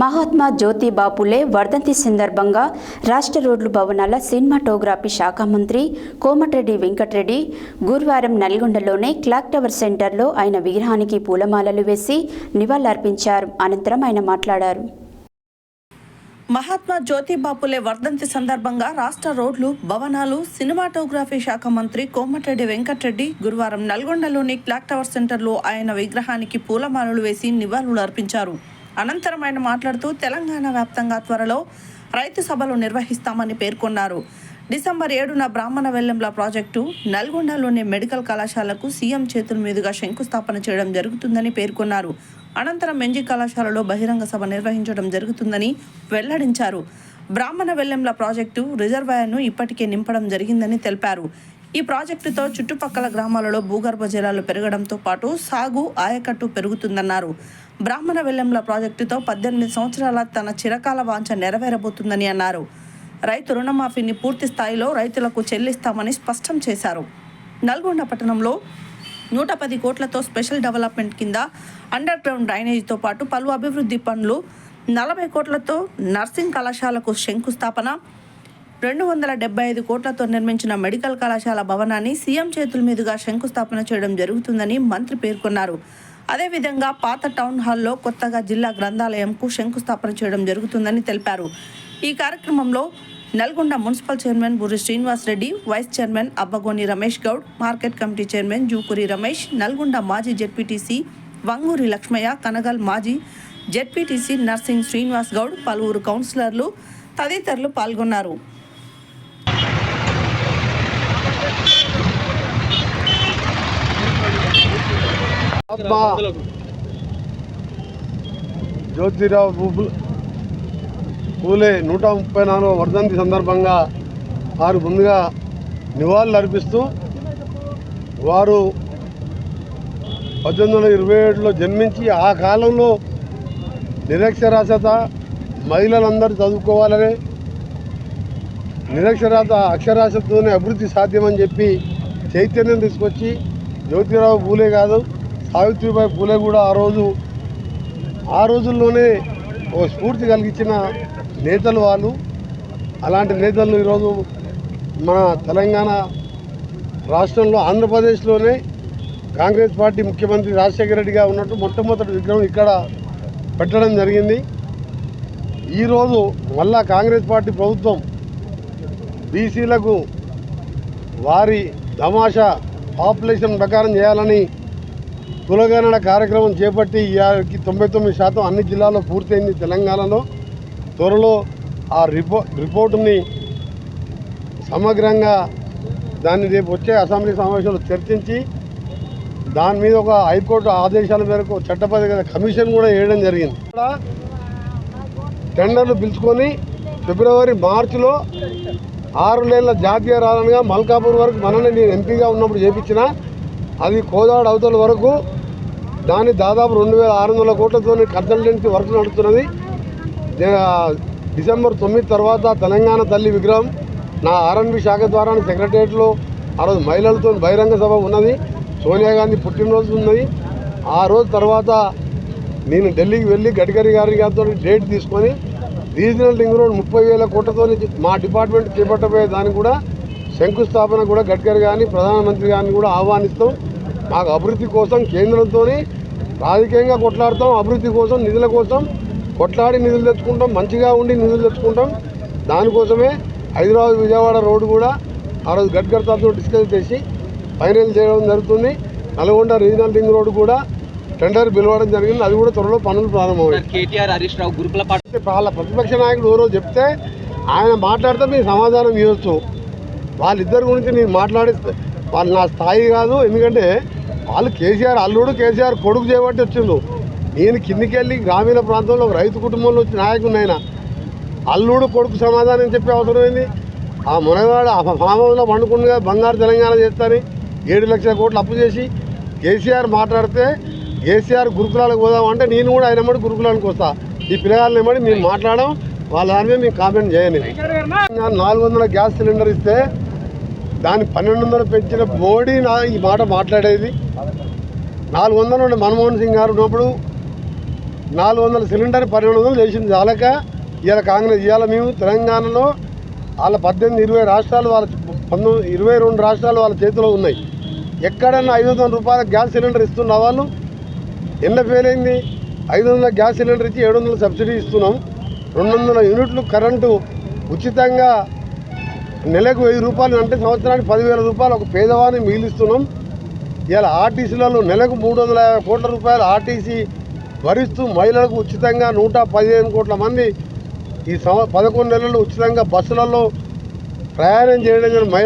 మహాత్మా జ్యోతి బాపులే వర్ధంతి సందర్భంగా రాష్ట్ర రోడ్లు భవనాల సినిమాటోగ్రఫీ శాఖ మంత్రి కోమటిరెడ్డి వెంకటరెడ్డి గురువారం నల్గొండలోని క్లాక్ టవర్ సెంటర్లో ఆయన విగ్రహానికి పూలమాలలు వేసి నివాళులర్పించారు. అనంతరం ఆయన మాట్లాడారు. మహాత్మా జ్యోతిబాపులే వర్ధంతి సందర్భంగా రాష్ట్ర రోడ్లు భవనాలు సినిమాటోగ్రఫీ శాఖ మంత్రి కోమటిరెడ్డి వెంకటరెడ్డి గురువారం నల్గొండలోని క్లాక్ టవర్ సెంటర్లో ఆయన విగ్రహానికి పూలమాలలు వేసి నివాళులు అర్పించారు అనంతరం ఆయన మాట్లాడుతూ తెలంగాణ వ్యాప్తంగా త్వరలో రైతు సభలు నిర్వహిస్తామని పేర్కొన్నారు. డిసెంబర్ ఏడున బ్రాహ్మణ వెల్లెంల ప్రాజెక్టు నల్గొండలోని మెడికల్ కళాశాలకు సీఎం చేతుల మీదుగా శంకుస్థాపన చేయడం జరుగుతుందని పేర్కొన్నారు. అనంతరం ఎంజీ కళాశాలలో బహిరంగ సభ నిర్వహించడం జరుగుతుందని వెల్లడించారు. బ్రాహ్మణ వెల్లెంల ప్రాజెక్టు రిజర్వాయర్ను ఇప్పటికే నింపడం జరిగిందని తెలిపారు. ఈ ప్రాజెక్టుతో చుట్టుపక్కల గ్రామాలలో భూగర్భ జలాలు పెరగడంతో పాటు సాగు ఆయకట్టు పెరుగుతుందన్నారు. బ్రాహ్మణ వెల్లెంల ప్రాజెక్టుతో పద్దెనిమిది సంవత్సరాల తన చిరకాల వాంఛ నెరవేరబోతుందని అన్నారు. రైతు రుణమాఫీని పూర్తి స్థాయిలో రైతులకు చెల్లిస్తామని స్పష్టం చేశారు. నల్గొండ పట్టణంలో నూట పది కోట్లతో స్పెషల్ డెవలప్మెంట్ కింద అండర్ గ్రౌండ్ డ్రైనేజీతో పాటు పలు అభివృద్ధి పనులు నలభై కోట్లతో నర్సింగ్ కళాశాలకు శంకుస్థాపన రెండు వందల డెబ్బై ఐదు కోట్లతో నిర్మించిన మెడికల్ కళాశాల భవనాన్ని సీఎం చేతుల మీదుగా శంకుస్థాపన చేయడం జరుగుతుందని మంత్రి పేర్కొన్నారు. అదేవిధంగా పాత టౌన్ హాల్లో కొత్తగా జిల్లా గ్రంథాలయంకు శంకుస్థాపన చేయడం జరుగుతుందని తెలిపారు. ఈ కార్యక్రమంలో Nalgonda municipal chairman Burri Srinivas Reddy vice chairman Abbagoni Ramesh Goud market committee chairman Jukuri Ramesh Nalgonda మాజీ జెడ్పీటీసీ వంగూరి లక్ష్మయ్య కనగల్ మాజీ జెడ్పీటీసీ నర్సింగ్ శ్రీనివాస్ గౌడ్ పలువురు కౌన్సిలర్లు తదితరులు పాల్గొన్నారు. జ్యోతిరావు పూలే నూట ముప్పై నాలుగవ వర్ధంతి సందర్భంగా వారు ముందుగా నివాళులు అర్పిస్తూ వారు పద్దెనిమిది వందల ఇరవై ఏడులో జన్మించి ఆ కాలంలో నిరక్షరాస్యత మహిళలందరూ చదువుకోవాలని నిరక్షరాత అక్షరాస్యతతోనే అభివృద్ధి సాధ్యమని చెప్పి చైతన్యం తీసుకొచ్చి జ్యోతిరావు పూలే కాదు సావిత్రిబాయి పూలే కూడా ఆ రోజు ఆ రోజుల్లోనే ఓ స్ఫూర్తి కలిగించిన నేతలు వాళ్ళు. అలాంటి నేతలు ఈరోజు మన తెలంగాణ రాష్ట్రంలో ఆంధ్రప్రదేశ్లోనే కాంగ్రెస్ పార్టీ ముఖ్యమంత్రి రాజశేఖర రెడ్డిగా ఉన్నట్టు మొట్టమొదటి విగ్రహం ఇక్కడ పెట్టడం జరిగింది. ఈరోజు మళ్ళా కాంగ్రెస్ పార్టీ ప్రభుత్వం బీసీలకు వారి తమాషా పాపులేషన్ ప్రకారం చేయాలని కులగణన కార్యక్రమం చేపట్టి ఈ తొంభై తొమ్మిది శాతం అన్ని జిల్లాల్లో పూర్తయింది తెలంగాణలో. త్వరలో ఆ రిపో రిపోర్టుని సమగ్రంగా దాన్ని రేపు వచ్చే అసెంబ్లీ సమావేశంలో చర్చించి దాని మీద ఒక హైకోర్టు ఆదేశాల మేరకు చట్టబద్ధ కమిషన్ కూడా వేయడం జరిగింది. టెండర్లు పిలుచుకొని ఫిబ్రవరి మార్చిలో ఆరు నెలల జాతీయ రాజనగా మల్కాపూర్ వరకు మనల్ని నేను ఎంపీగా ఉన్నప్పుడు చేపించిన అది కోదాడ అవతల వరకు దాన్ని దాదాపు రెండు వేల ఆరు వందల కోట్లతో కన్సల్టెన్సీ వర్క్ నడుస్తున్నది. డిసెంబర్ తొమ్మిది తర్వాత తెలంగాణ తల్లి విగ్రహం నా ఆర్ఎన్బి శాఖ ద్వారా సెక్రటరియట్లో ఆ రోజు మహిళలతో బహిరంగ సభ ఉన్నది. సోనియా గాంధీ పుట్టినరోజు ఉన్నది. ఆ రోజు తర్వాత నేను ఢిల్లీకి వెళ్ళి గడ్కరీ గారి గారితో డేట్ తీసుకొని రీజనల్ రింగ్ రోడ్ ముప్పై వేల కోట్లతో మా డిపార్ట్మెంట్ చేపట్టబోయే దానికి కూడా శంకుస్థాపన కూడా గడ్కరీ గారిని ప్రధానమంత్రి గారిని కూడా ఆహ్వానిస్తాం. మాకు అభివృద్ధి కోసం కేంద్రంతో రాజకీయంగా కొట్లాడతాం అభివృద్ధి కోసం నిధుల కోసం కొట్లాడి నిధులు తెచ్చుకుంటాం మంచిగా ఉండి నిధులు తెచ్చుకుంటాం. దానికోసమే హైదరాబాద్ విజయవాడ రోడ్డు కూడా ఆ రోజు గడ్కర్తో డిస్కస్ చేసి ఫైనల్ చేయడం జరుగుతుంది. నల్గొండ రీజనల్ రింగ్ రోడ్డు కూడా టెండర్ పిలవడం జరిగింది. అది కూడా త్వరలో పనులు ప్రారంభమవుతాయి. వాళ్ళ ప్రతిపక్ష నాయకుడు ఎవరో చెప్తే ఆయన మాట్లాడితే మీరు సమాధానం ఇవ్వచ్చు. వాళ్ళిద్దరి గురించి నేను మాట్లాడిస్తే వాళ్ళు నా స్థాయి కాదు. ఎందుకంటే వాళ్ళు కేసీఆర్ అల్లుడు కేసీఆర్ కొడుకు చేయబట్టి వచ్చిండు నేను కిందికి వెళ్ళి గ్రామీణ ప్రాంతంలో ఒక రైతు కుటుంబంలో వచ్చిన నాయకుడిని ఆయన అల్లుడు కొడుకు సమాధానం చెప్పే అవసరం ఏంది? ఆ మునగాడు ఆ ఫామ్ హౌస్లో బంగారు తెలంగాణ చేస్తారని ఏడు లక్షల కోట్లు అప్పు చేసి కేసీఆర్ మాట్లాడితే కేసీఆర్ గురుకులాలకు పోదామంటే నేను కూడా ఆయన మడి గురుకులానికి వస్తా. ఈ పిల్లగాళ్ళని ఇమ్మడి మేము మాట్లాడడం వాళ్ళ దాని మీద మేము కామెంట్ చేయని. నాలుగు వందల గ్యాస్ సిలిండర్ ఇస్తే దాన్ని పన్నెండు వందలు పెంచిన మోడీ నా ఈ మాట మాట్లాడేది. నాలుగు వందలు నుండి మన్మోహన్ సింగ్ గారు ఉన్నప్పుడు నాలుగు వందల సిలిండర్ పన్నెండు వందలు చేసింది. చాలక ఇవాళ కాంగ్రెస్ ఇవాళ మేము తెలంగాణలో వాళ్ళ పద్దెనిమిది ఇరవై రాష్ట్రాలు వాళ్ళ పంతొమ్మిది ఇరవై రెండు రాష్ట్రాలు వాళ్ళ చేతిలో ఉన్నాయి. ఎక్కడన్నా ఐదు వందల రూపాయల గ్యాస్ సిలిండర్ ఇస్తున్న వాళ్ళు ఎన్న ఫెయిల్ అయింది ఐదు వందల గ్యాస్ సిలిండర్ ఇచ్చి ఏడు వందల సబ్సిడీ ఇస్తున్నాం. రెండు వందల యూనిట్లు కరెంటు ఉచితంగా నెలకు వెయ్యి రూపాయలు అంటే సంవత్సరానికి పదివేల రూపాయలు ఒక పేదవాన్ని మిగిలిస్తున్నాం. ఇలా ఆర్టీసీలలో నెలకు మూడు వందల యాభై కోట్ల రూపాయలు ఆర్టీసీ భరిస్తూ మహిళలకు ఉచితంగా నూట పదిహేను కోట్ల మంది ఈ సంవ పదకొండు నెలలు ఉచితంగా బస్సులలో ప్రయాణం చేయడం జరిగిన మహిళ